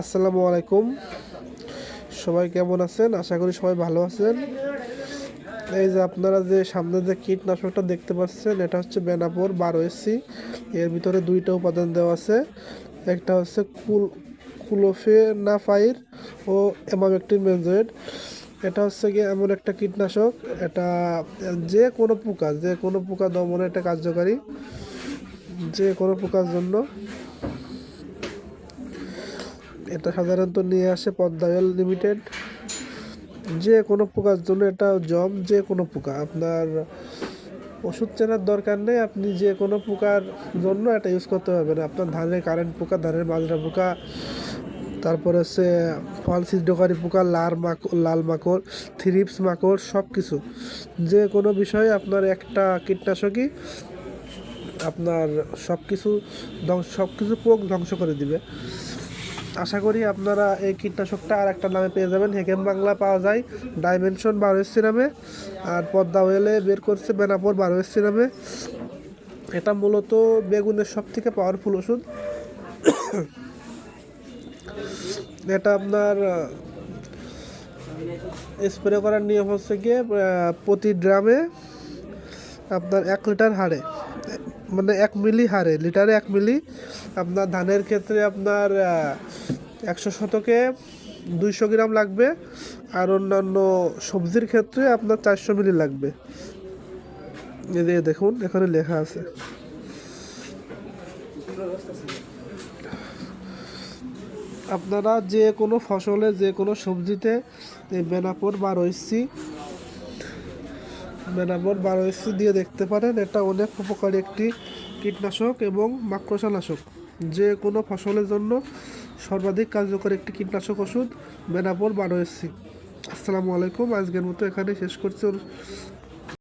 আসসালামু আলাইকুম সবাই কেমন আছেন? আশা করি সবাই ভালো আছেন। এই যে আপনারা যে সামনে যে কীটনাশকটা দেখতে পাচ্ছেন, এটা হচ্ছে বেনাপোর বারো এসি। এর ভিতরে দুইটা উপাদান দেওয়া আছে। একটা হচ্ছে কুল, কুলোফেনাফাইর ও এমামেকটিন বেনজয়েড এটা হচ্ছে গিয়ে এমন একটা কীটনাশক। এটা যে কোনো পোকা, যে কোনো পোকা দমনে এটা কার্যকারী। যে কোনো পোকার জন্য এটা সাধারণত নিয়ে আসে পদ্মা অয়েল লিমিটেড। যে কোনো পোকার জন্য এটা জম, যে কোনো পোকা। আপনার ওষুধ চেনার দরকার নেই, আপনি যে কোনো পোকার জন্য এটা ইউজ করতে পারবেন। আপনার ধানের কারেন্ট পোকা, ধানের মাজরা পোকা, তারপরে হচ্ছে ফল ছিদ্রকারী পোকা লাল মাকড় লাল মাকড়, থ্রিপস মাকড় সব কিছু যে কোনো বিষয়ে আপনার একটা কীটনাশকই আপনার সব কিছু ধ্বংস সব কিছু পোক ধ্বংস করে দিবে। আশা করি আপনারা এই কীটনাশকটা আর একটা নামে পেয়ে যাবেন। হেকেম বাংলা পাওয়া যায় ডাইমেনশন বারো এসসি নামে আর পদ্মা ওয়েলে বের করছে বেনাপোর বারো এসসি নামে এটা মূলত বেগুনের সব থেকে পাওয়ারফুল ওষুধ। এটা আপনার স্প্রে করার নিয়ম হচ্ছে গিয়ে প্রতি ড্রামে আপনার এক লিটার হারে মানে এক মিলি হারে, লিটারে এক মিলি। আপনার ধানের ক্ষেত্রে আপনার একশো শতকে দুইশো গ্রাম লাগবে, আর অন্যান্য সবজির ক্ষেত্রে আপনার চারশো মিলি লাগবে। এই দেখুন, এখানে লেখা আছে। আপনারা যে কোনো ফসলে, যে কোনো সবজিতে বেনাপোর বা রয়েছি বেনাপোর বারো এসি দিয়ে দেখতে পারেন, এটা অনেক উপকারী একটি কীটনাশক এবং মাকড়সানাশক। যে কোনো ফসলের জন্য সর্বাধিক কার্যকর একটি কীটনাশক ওষুধ বেনাপোর বারো এসি আসসালামু আলাইকুম, আজকের মতো এখানে শেষ করছি।